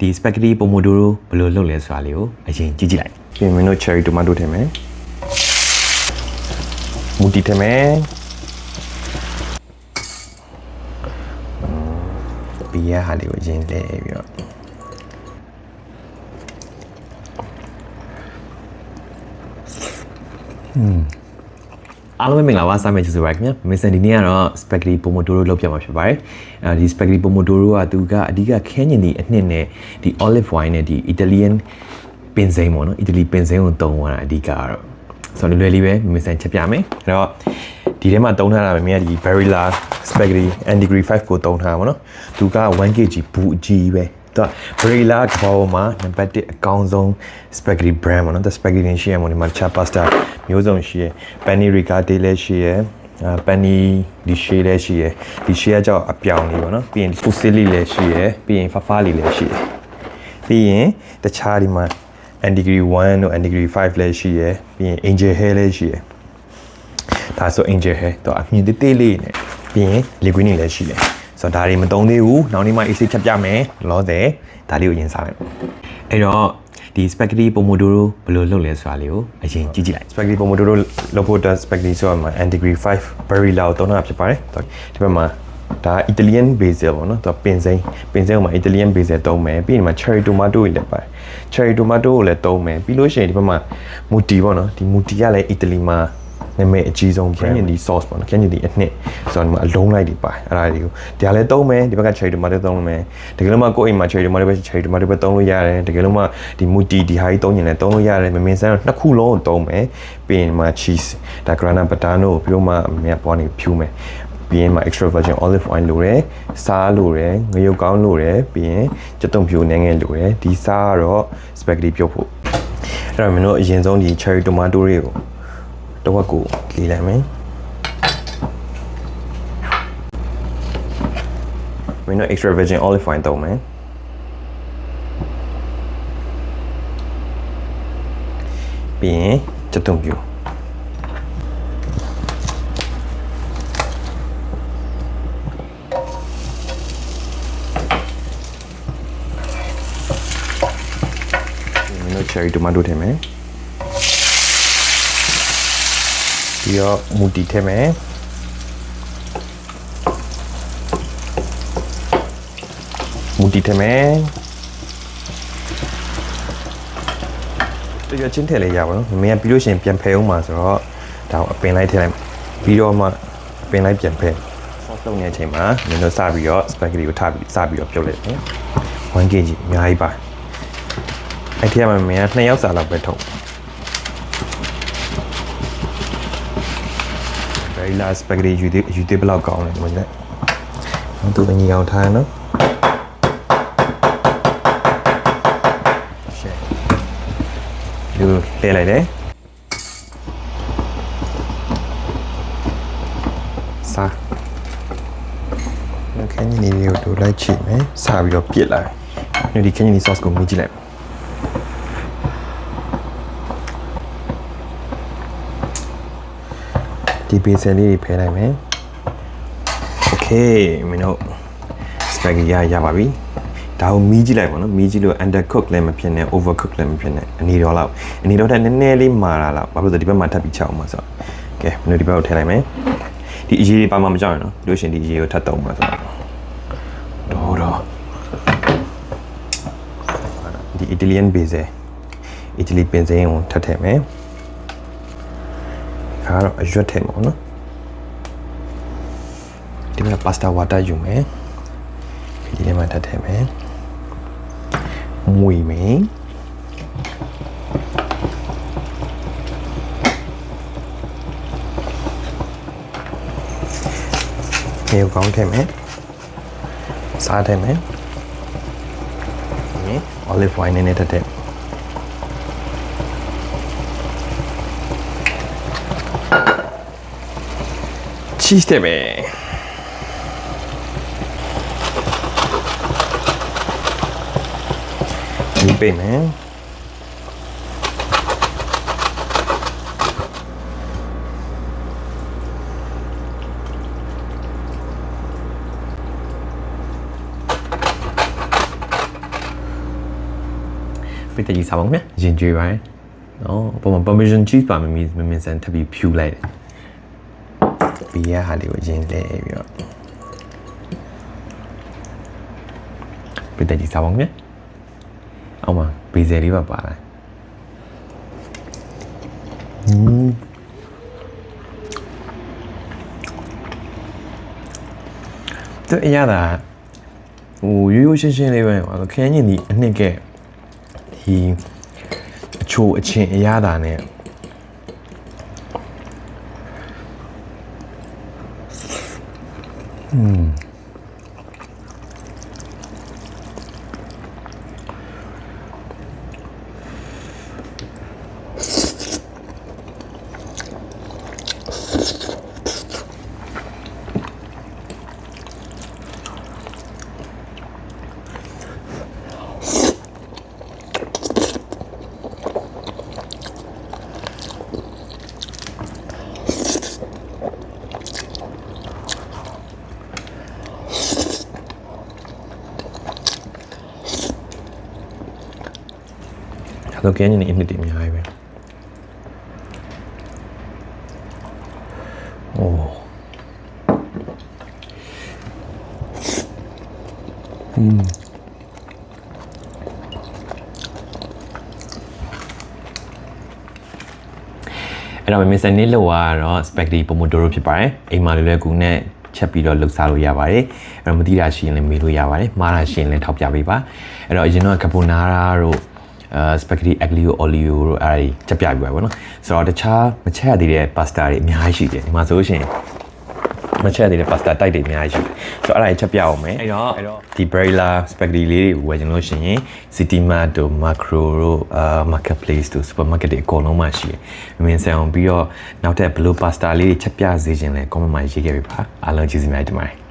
ဒီ spaghetti pomodoro ဘယ်လိုလုပ်လဲဆိုတာလေးကိုအရင်ကြည့်ကြည့်လိုက်ပြင်မင်းတို့ cherry tomato ထည့်မယ်မူတီထည့်မယ်ဘီယာဟာလေးကိုအရင်လဲပြီးတော့ အားလုံးပဲမင်္ဂလာပါစာမေဂျူဆိုပါခင်ဗျာမစ္စန်ဒီနေ့ကတော့ spaghetti pomodoro လုပ်ပြမှာဖြစ်ပါတယ်အဲဒီ spaghetti pomodoro ကသူကအဓိကခဲညင်ဒီအနှစ်နဲ့ဒီ olive wine နဲ့ဒီ Italian ပင်စိမ်းပေါ့နော် Italy ပင်စိမ်းကိုတုံးသွားတာအဓိကကတော့ဆိုတော့လွယ်လွယ်လေးပဲမစ္စန်ချက်ပြမယ်အဲ့တော့ဒီထဲမှာတုံးထားတာပဲမြင်ရဒီ Barilla spaghetti and degree 5ကိုတုံးထားတာပေါ့နော်သူက 1kg ဘူးအကြီးပဲ တော့ Barilla ကဘာပေါ်မှာနံပါတ်1အကောင်းဆုံး spaghetti brand ပေါ့နော် the spaghetti ရှိရမို့ဒီမှာ cha pasta မျိုးစုံရှိရ pani ricotta လည်းရှိရအာပန်နီဒီရှေးလည်းရှိရယ်ဒီရှေးကကြောက်အပြောင်လေးပေါ့နော်ပြီးရင်ပူစစ်လီလည်းရှိရယ်ပြီးရင်ဖဖလီလည်းရှိရယ်ပြီးရင်တခြားဒီမှာ and degree 1တို့ and degree 5လည်းရှိရယ်ပြီးရင် angel hair လည်းရှိရယ်ဒါဆို angel hair တော့အမြင်သေးသေးလေးနဲ့ပြီးရင် liquid နေလည်းရှိတယ် ဆိုတော့ဒါတွေမတုံးသေးဘူးနောက်နေ့မှ AC ချက်ပြမယ်လောဆယ်ဒါလေးကိုရင်စားလိုက်အဲ့တော့ဒီ spaghetti pomodoro ဘယ်လိုလုပ်လဲဆိုတာလေးကိုအရင်ကြည့်ကြည့်လိုက် spaghetti pomodoro လုပ်ဖို့အတွက် spaghetti ဆိုတာမှာ and degree 5 barilla ကိုသုံးတာဖြစ်ပါတယ်ဒီဘက်မှာဒါ Italian basil ပေါ့နော်သူကပင်စိမ်းပင်စိမ်းမှာ Italian basil သုံးမယ်ပြီးရင်ဒီမှာ cherry tomato တွေလည်းပါတယ် cherry tomato ကိုလည်းသုံးမယ်ပြီးလို့ရှိရင်ဒီဘက်မှာ mutti ပေါ့နော်ဒီ mutti ကလည်း Italy မှာ နာမည်အကြီးဆုံး brand ဒီ sauce ပေါ့နော် candy ဒီအနှစ်ဆိုတော့ဒီမှာအလုံးလိုက်တွေပါတယ်အဲ့ဒါတွေကိုဒါလည်းသုံးမယ်ဒီဘက်က cherry tomato သုံးလို့မယ်တကယ်လို့မှကိုယ့်အိမ်မှာ cherry tomato ပဲ cherry tomato ပဲသုံးလို့ရတယ်တကယ်လို့မှဒီ mutti ဒီဟာကြီးသုံးရင်လည်းသုံးလို့ရတယ်မမင်းစမ်းတော့နှစ်ခုလုံးကိုသုံးမယ်ပြီးရင်ဒီမှာ cheese ဒါ grana padano ကိုပြီးတော့မှအမြတ်ပေါ်နေဖြူမယ်ပြီးရင်မှာ extra virgin olive oil လိုတယ်စားလိုတယ်ငရုတ်ကောင်းလိုတယ်ပြီးရင်ကြက်သွန်ဖြူနည်းငယ်လိုတယ်ဒီစားကတော့ spaghetti ပြုတ်ဖို့အဲ့တော့မင်းတို့အရင်ဆုံးဒီ cherry tomato တွေကို တစ်ဝက်ကိုလေးလိုက်မယ်မင်းတို့ extra virgin olive oil သုံးမယ်ပြီးရင်ကြက်သွန်ဖြူမင်းတို့ cherry tomato ထည့်မယ် ပြီးတော့မူတီထည့်မယ်မူတီထည့်မယ်တကယ်ချင်းထည့်လိုက်ရပါတော့မင်းကပြီးလို့ရှိရင်ပြန်ဖယ်အောင်မှာဆိုတော့ဒါကိုအပင်လိုက်ထည့်လိုက်ပြီးတော့မှအပင်လိုက်ပြန်ဖယ် sauce လုပ်နေတဲ့အချိန်မှာမင်းတို့စပြီးတော့ spaghetti ကိုထားပြီးစပြီးတော့ပြုတ်လိုက်မယ် 1kg အများကြီးပါအဲ့ဒီမှာမင်းက2ယောက်စာလောက်ပဲထုတ် very last spaghetti ယူသေးယူသေးဘယ်လောက်ကောင်းလဲမင်းနဲ့သူအညီအောင်ထားရနော်ရှယ်လူလဲလိုက်တယ်စားခင်းကြီးလေးကိုတို့လိုက်ချိမယ်စားပြီးတော့ပြစ်လိုက်ညဒီခင်းကြီး sauce ကိုမြည်ကြည့်လိုက် ဒီဘေဆယ်လေးတွေဖယ်လိုက်မယ်โอเคမင်းတို့ spaghetti ရရပါပြီဒါကိုမီးကြည့်လိုက်ပါနော်မီးကြည့်လို့ under cook လည်းမဖြစ်နဲ့ over cook လည်းမဖြစ်နဲ့အနေတော်လောက်အနေတော်ထက်နည်းနည်းလေးမာတာလောက်ဘာလို့လဲဆိုဒီဘက်မှာထပ်ပြီးချောက်မှာဆိုတော့ကဲမင်းတို့ဒီဘက်ကိုထည့်လိုက်မယ်ဒီအရေးလေးပါမှမကြောက်ရနော်လို့ရှရင်ဒီအရေးကိုထပ်တုံးမှာဆိုတော့တော့တော့ဒီ Italian basil Italy ပင်စိမ်းကိုထပ်ထည့်မယ် ခါတော့အရွက်ထည့်မှာပေါ့နော်ဒီမှာ pasta water ယူမယ်ဒီထဲမှာထပ်ထည့်မယ်မွေမယ်ရေကောင်းထည့်မယ်စားထည့်မယ်ဒီ olive oil နဲ့ထည့် ထည့် cheese တဲ့ပဲဒီပေးမယ်ပိတ်တကြီးစားပါဦးခင်ဗျရင်ကြွေးပါတယ်နော်ပုံမှန် permission cheese ပါမမီမမင်ဆန်ထပ်ပြီးဖြူလိုက်တယ် ဘီယာဟာလေးကိုရင်လဲပြီးတော့ပိတ်တကြီးစားပါဦးခင်ဗျအောက်မှာဘေးဇယ်လေးပါပါလာอืมသူအရသာဟိုရိုးရိုးရှင်းရှင်းလေးပဲဟိုခရမ်းညင်ဒီအနှစ်ကဲဒီအချိုအချင်းအရသာနဲ့ ဒါ တော့ခရမ်းညင်ဒီအနှစ်တည်းအများကြီးပဲโอ้အဲ့တော့မင်းစနေလောက်ကတော့ spaghetti pomodoro ဖြစ်ပါတယ်အိမ်မှာလည်းလည်းကူနဲ့ချက်ပြီးတော့လှုပ်စားလို့ရပါတယ်အဲ့တော့မသိတာရှိရင်လည်းမေးလို့ရပါတယ်မှားတာရှိရင်လည်းထောက်ပြပေးပါအဲ့တော့အရင်တော့ carbonara တို့ အဲ spaghetti aglio olio တို့အဲ့ဒီချက်ပြပြီးပါဘောနော်ဆိုတော့တခြားမချက်ရသေးတဲ့ pasta တွေအများကြီးရှိတယ်ဒီမှာဆိုလို့ရှိရင်မချက်ရသေးတဲ့ pasta တိုက်တွေအများကြီးရှိတယ်ဆိုတော့အဲ့ဒါကြီးချက်ပြအောင်မယ်အဲ့တော့ဒီ Barilla spaghetti လေးတွေကိုဝယ်ချင်လို့ရှိရင် Citymart တို့ Macro တို့အာ Marketplace တို့ supermarket တွေအကုန်လုံးမှာရှိတယ်။မင်းဆန်အောင်ပြီးတော့နောက်ထပ်ဘယ်လို pasta လေးတွေချက်ပြစေချင်လဲ comment မှာရေးခဲ့ပေးပါ။အားလုံးကျေးဇူးများတင်ပါတယ်